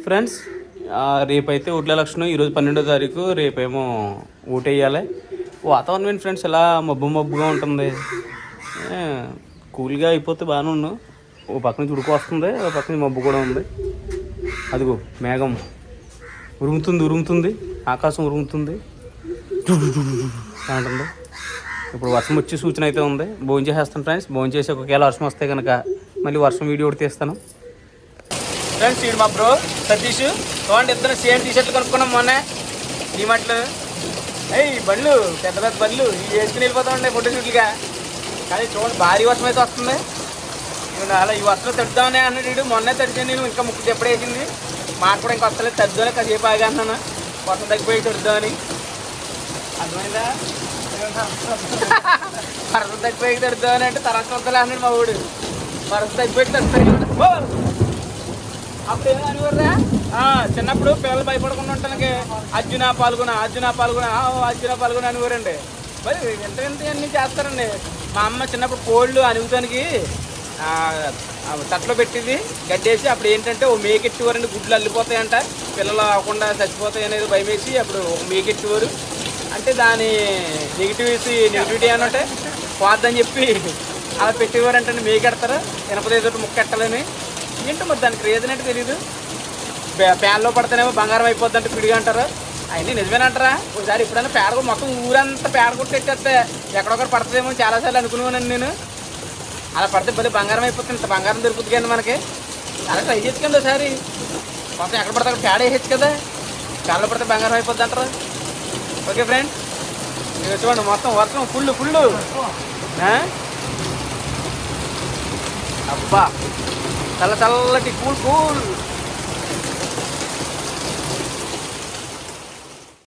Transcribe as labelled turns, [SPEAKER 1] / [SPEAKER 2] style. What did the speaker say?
[SPEAKER 1] Friends రేపైతే ఓట్ల లక్షణం ఈరోజు పన్నెండో తారీఖు రేపేమో ఓటేయాలి వాతావరణం ఏంటి ఫ్రెండ్స్ ఎలా మబ్బు మబ్బుగా ఉంటుంది? కూల్గా అయిపోతే బాగానే ఉన్నాం ఓ పక్క నుంచి ఉడుకు వస్తుంది ఓ పక్క నుంచి మబ్బు కూడా ఉంది. అదిగో మేఘం. ఉరుముతుంది ఉరుముతుంది. ఆకాశం ఉరుముతుంది. అంటుంది ఇప్పుడు వర్షం వచ్చే సూచన అయితే ఉంది. భోజనం చేసేస్తాను ఫ్రెండ్స్. భోజనం చేసి ఒకవేళ వర్షం వస్తే కనుక మళ్ళీ వర్షం వీడియో ఒకటి తీస్తాను. ఫ్రెండ్స్ వీడు మా బ్రో సతీష్. చూడండి ఇద్దరు సేమ్ టీషర్ట్లు కొనుక్కున్నాం మొన్న. డిమార్ట్లో అయ్యి బండ్లు పెద్ద పెద్ద బండ్లు. ఇవి వేసుకుని వెళ్ళిపోతా ఉండే కానీ చూడండి భారీ వర్షం అయితే వస్తుంది. నేను అలా ఈ వర్షంలో తడుద్దామని అన్నాడు వీడు మొన్నే తడిచాను నేను ఇంకా ముక్కు చెప్పడేసింది మాట కూడా ఇంకా వస్తలేదు తద్దామని కాసేపు ఆగా అన్నాను. వర్షం తగ్గిపోయి తడుద్దామని. అర్థమైందా? వర్షం తగ్గిపోయి తడుద్దామని అంటే తర్వాత వద్దలే అన్నాడు మా ఊడు. వర్షం తగ్గిపోయి తడుతాయి అప్పుడు ఏమో చిన్నప్పుడు పిల్లలు భయపడకుండా ఉండటానికి అర్జున పాల్గొన అర్జున పాల్గొన అర్జున పాల్గొన అనుకోరండి మరి ఎంత ఎంత అన్నీ చేస్తారండి. మా అమ్మ చిన్నప్పుడు కోళ్ళు అనుగుతానికి తట్లో పెట్టింది గడ్డేసి అప్పుడు ఏంటంటే ఓ మేకెట్టేవారండి గుడ్లు అల్లిపోతాయంట. పిల్లలు అవ్వకుండా చచ్చిపోతాయి అనేది భయం వేసి అప్పుడు ఒక మేకెట్టేవారు. అంటే దాని నెగిటివిటీ నెగిటివిటీ అని అంటే పోద్దని చెప్పి అలా పెట్టేవారంటే మేకెడతారు. ఇనపదేదో ముక్కెట్టాలని. ఏంటో మరి దానికి రీజన్ అంటే తెలియదు ప్యా- ప్యాన్లో పడితేనేమో బంగారం అయిపోద్ది అంటే పిడిగా అంటారు అవన్నీ నిజమేనంటారా? ఒకసారి ఎప్పుడైనా పేడ మొత్తం ఊరంతా పేడ కొట్టేస్తే ఎక్కడొక్కడ పడుతుందేమో చాలాసార్లు అనుకున్నాను నేను. అలా పడితే భలే బంగారం అయిపోతుంది ఇంత బంగారం దొరుకుతుంది కానీ మనకి. అలా ట్రై చేసుకోండి ఒకసారి. మొత్తం ఎక్కడ పడితే అక్కడ పేడ వేయచ్చు కదా. పేడలో పడితే బంగారం అయిపోద్ది అంటారు ఓకే ఫ్రెండ్ మీరు చూడండి మొత్తం వర్షం ఫుల్ ఫుల్ అబ్బా. salah salah dikul-kul